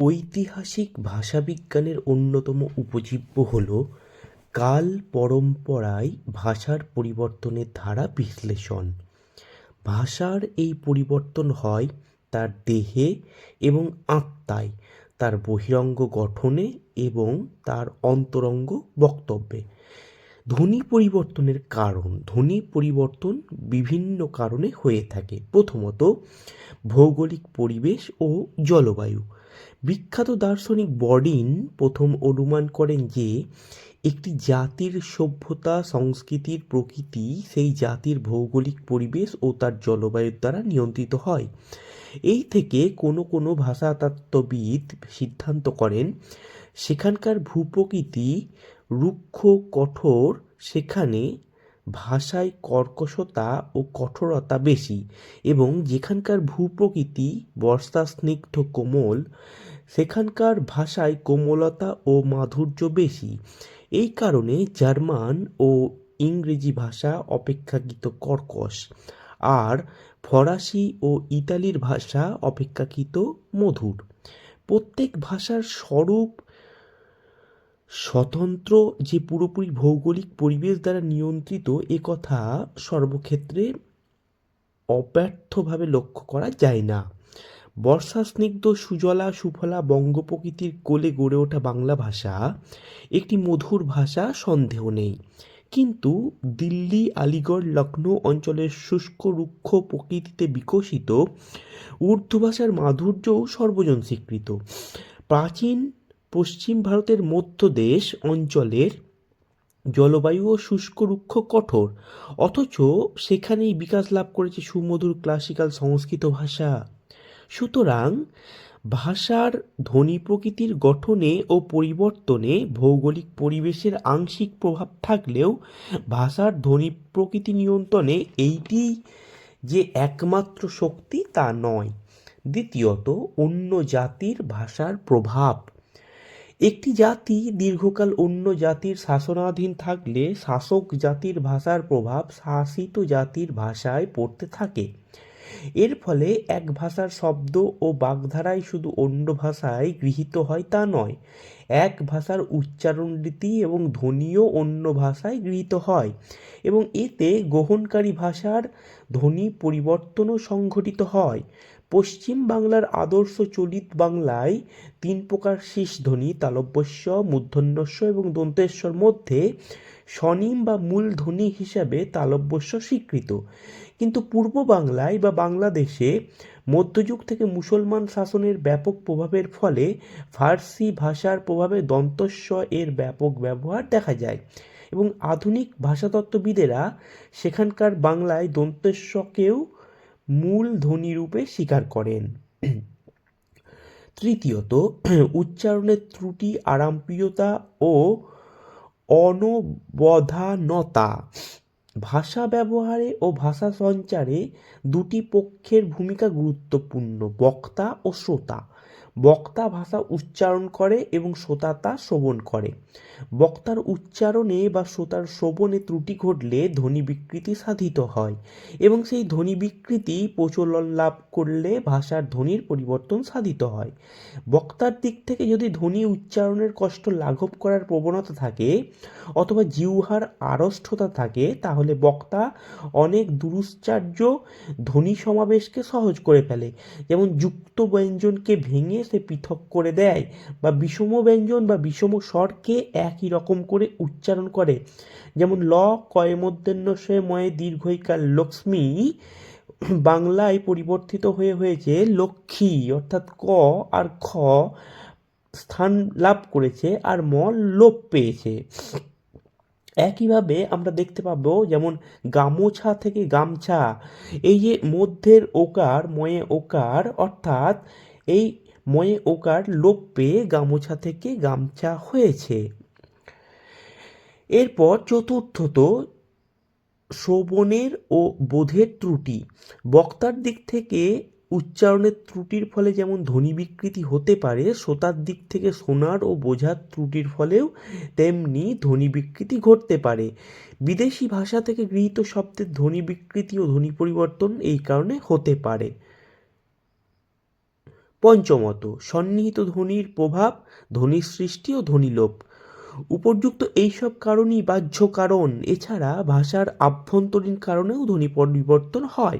ঐতিহাসিক ভাষাবিজ্ঞানের অন্যতম উপজীব্য হল কাল পরম্পরায় ভাষার পরিবর্তনের ধারা বিশ্লেষণ। ভাষার এই পরিবর্তন হয় তার দেহে এবং আত্মায়, তার বহিরঙ্গ গঠনে এবং তার অন্তরঙ্গ বক্তব্যে। ধ্বনি পরিবর্তনের কারণ, ধ্বনি পরিবর্তন বিভিন্ন কারণে হয়ে থাকে। প্রথমত, ভৌগোলিক পরিবেশ ও জলবায়ু। বিখ্যাত দার্শনিক বডিন প্রথম অনুমান করেন যে, একটি জাতির সভ্যতা, সংস্কৃতির প্রকৃতি সেই জাতির ভৌগোলিক পরিবেশ ও তার জলবায়ুর দ্বারা নিয়ন্ত্রিত হয়। এই থেকে কোনো কোনো ভাষাতত্ত্ববিদ সিদ্ধান্ত করেন, সেখানকার ভূপ্রকৃতি রুক্ষ, কঠোর, সেখানে ভাষায় কর্কশতা ও কঠোরতা বেশি এবং যেখানকার ভূপ্রকৃতি বর্ষা, স্নিগ্ধ, কোমল, সেখানকার ভাষায় কোমলতা ও মাধুর্য বেশি। এই কারণে জার্মান ও ইংরেজি ভাষা অপেক্ষাকৃত কর্কশ। আর ফরাসি ও ইতালির ভাষা অপেক্ষাকৃত মধুর। প্রত্যেক ভাষার স্বরূপ স্বতন্ত্র যে পুরোপুরি ভৌগোলিক পরিবেশ দ্বারা নিয়ন্ত্রিত এ কথা সর্বক্ষেত্রে অব্যর্থভাবে লক্ষ্য করা যায় না। বর্ষা স্নিগ্ধ সুজলা সুফলা বঙ্গ প্রকৃতির কোলে গড়ে ওঠা বাংলা ভাষা, একটি মধুর ভাষা, সন্দেহ নেই। কিন্তু দিল্লি, আলিগড় লখনৌ অঞ্চলের শুষ্ক, রুক্ষ প্রকৃতিতে বিকশিত উর্দু ভাষার মাধুর্যও সর্বজন স্বীকৃত। প্রাচীন পশ্চিম ভারতের মধ্যদেশ অঞ্চলের জলবায়ু ও শুষ্ক রুক্ষ কঠোর, অথচ সেখানেই বিকাশ লাভ করেছে সুমধুর ক্লাসিক্যাল সংস্কৃত ভাষা। সুতরাং ভাষার ধ্বনি প্রকৃতির গঠনে ও পরিবর্তনে ভৌগোলিক পরিবেশের আংশিক প্রভাব থাকলেও ভাষার ধ্বনি প্রকৃতি নিয়ন্ত্রণে এইটি যে একমাত্র শক্তি তা নয়, দ্বিতীয়ত অন্য জাতির ভাষার প্রভাব। একটি জাতি দীর্ঘকাল অন্য জাতির শাসনাধীন থাকলে শাসক জাতির ভাষার প্রভাব শাসিত জাতির ভাষায় পড়তে থাকে। এর ফলে এক ভাষার শব্দ ও বাগধারাই শুধু অন্য ভাষায় গৃহীত হয় তা নয়, এক ভাষার উচ্চারণ রীতি এবং ধ্বনিও অন্য ভাষায় গৃহীত হয় এবং এতে গ্রহণকারী ভাষার ধ্বনি পরিবর্তনও সংঘটিত হয়। পশ্চিম বাংলার আদর্শ চলিত বাংলায় তিন প্রকার শীষ ধ্বনি, তালব্যস্য, মূর্ধন্যস্য এবং দন্তেশ্বর মধ্যে স্বনিম বা মূল ধ্বনি হিসাবে তালব্যস্য স্বীকৃত। কিন্তু পূর্ব বাংলায় বা বাংলাদেশে মধ্যযুগ থেকে মুসলমান শাসনের ব্যাপক প্রভাবের ফলে ফার্সি ভাষার প্রভাবে দন্তস্ব এর ব্যাপক ব্যবহার দেখা যায় এবং আধুনিক ভাষাতত্ত্ববিদেরা সেখানকার বাংলায় দন্তেশ্বকেও মূল ধ্বনিরূপে স্বীকার করেন। তৃতীয়ত, উচ্চারণের ত্রুটি, আরামপ্রিয়তা ও অনবধানতা। ভাষা ব্যবহারে ও ভাষা সঞ্চারে দুটি পক্ষের ভূমিকা গুরুত্বপূর্ণ, বক্তা ও শ্রোতা। বক্তা ভাষা উচ্চারণ করে এবং শ্রোতা তা শ্রবণ করে। বক্তার উচ্চারণে বা শ্রোতার শ্রবণে ত্রুটি ঘটলে ধ্বনি বিকৃতি সাধিত হয় এবং সেই ধ্বনি বিকৃতি প্রচলন লাভ করলে ভাষার ধ্বনির পরিবর্তন সাধিত হয়। বক্তার দিক থেকে যদি ধ্বনি উচ্চারণের কষ্ট লাঘব করার প্রবণতা থাকে অথবা জিউহার আড়ষ্ঠতা থাকে, তাহলে বক্তা অনেক দুরুচ্চার্য ধ্বনি সমাবেশকে সহজ করে ফেলে। যেমন যুক্ত ব্যঞ্জনকে ভেঙে সে পৃথক করে দেয় বা বিষম ব্যঞ্জন বা বিষম স্বরকে একই রকম করে উচ্চারণ করে। যেমন ল কয়ে মধ্যে ময়ে দীর্ঘইকার লক্ষ্মী বাংলায় পরিবর্তিত হয়ে হয়েছে লক্ষ্মী, অর্থাৎ ক আর খ স্থান লাভ করেছে আর ম লোপ পেয়েছে। একইভাবে আমরা দেখতে পাবো যেমন গামোছা থেকে গামছা, এই যে মধ্যের ওকার, ময়ে ওকার, অর্থাৎ এই ময়ে ওকার লোপ পেয়ে গামোছা থেকে গামছা হয়েছে। এরপর চতুর্থত শ্রবণের ও বোধের ত্রুটি। বক্তার দিক থেকে উচ্চারণের ত্রুটির ফলে যেমন ধ্বনি বিকৃতি হতে পারে, শ্রোতার দিক থেকে শোনার ও বোঝার ত্রুটির ফলেও তেমনি ধ্বনি বিকৃতি ঘটতে পারে। বিদেশি ভাষা থেকে গৃহীত শব্দের ধ্বনি বিকৃতি ও ধ্বনি পরিবর্তন এই কারণে হতে পারে। পঞ্চমত, সন্নিহিত ধ্বনির প্রভাব ধ্বনির সৃষ্টি ও ধ্বনিলোপ উপর্যুক্ত এইসব কারণই বাহ্য কারণ। এছাড়া ভাষার আভ্যন্তরীণ কারণেও ধ্বনি পরিবর্তন হয়।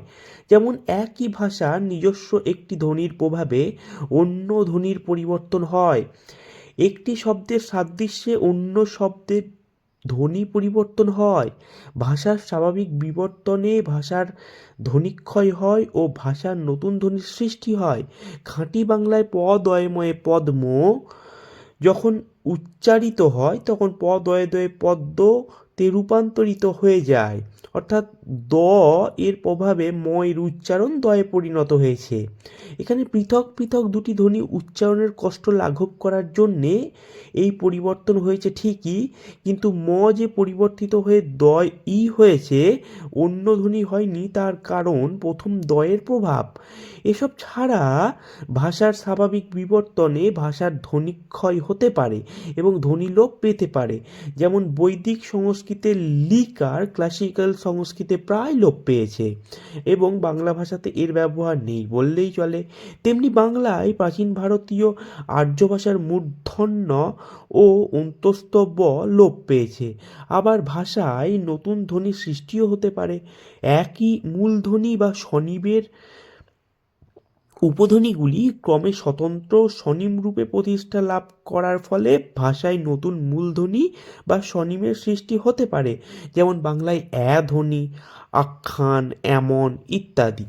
যেমন একই ভাষার নিজস্ব একটি ধ্বনির প্রভাবে অন্য ধ্বনির পরিবর্তন হয়। একটি শব্দের সাদৃশ্যে অন্য শব্দের ধ্বনি পরিবর্তন হয়। ভাষার স্বাভাবিক বিবর্তনে ভাষার ধ্বনিক্ষয় হয় ও ভাষার নতুন ধ্বনির সৃষ্টি হয়। খাঁটি বাংলায় পদময়ে পদ্ম যখন উচ্চারিত হয়, তখন পদয় দয়ে পদ্মতে রূপান্তরিত হয়ে যায়। অর্থাৎ দ এর প্রভাবে ময়ের উচ্চারণ দয়ে পরিণত হয়েছে। এখানে পৃথক পৃথক দুটি ধ্বনি উচ্চারণের কষ্ট লাঘব করার জন্যে এই পরিবর্তন হয়েছে ঠিকই, কিন্তু ম যে পরিবর্তিত হয়ে দয় ই হয়েছে, অন্য ধ্বনি হয়নি তার কারণ প্রথম দয়ের প্রভাব। এসব ছাড়া ভাষার স্বাভাবিক বিবর্তনে ভাষার ধ্বনিক্ষয় হতে পারে এবং ধ্বনিলোপ পেতে পারে। যেমন বৈদিক সংস্কৃতে লিকার, ক্লাসিক্যাল সংস্কৃতে প্রায় লোপ পেয়েছে এবং বাংলা ভাষাতে এর ব্যবহার নেই বললেই চলে। তেমনি বাংলায় প্রাচীন ভারতীয় আর্য ভাষার মূর্ধন্য ও অন্তস্তব্য লোপ পেয়েছে। আবার ভাষায় নতুন ধ্বনির সৃষ্টিও হতে পারে। একই মূলধ্বনি বা স্বনিবের উপধ্বনিগুলি ক্রমে স্বতন্ত্র স্বনিম রূপে প্রতিষ্ঠা লাভ করার ফলে ভাষায় নতুন মূলধ্বনি বা স্বনিমের সৃষ্টি হতে পারে। যেমন বাংলায় অ্যা ধ্বনি, আখ্যান, এমন ইত্যাদি।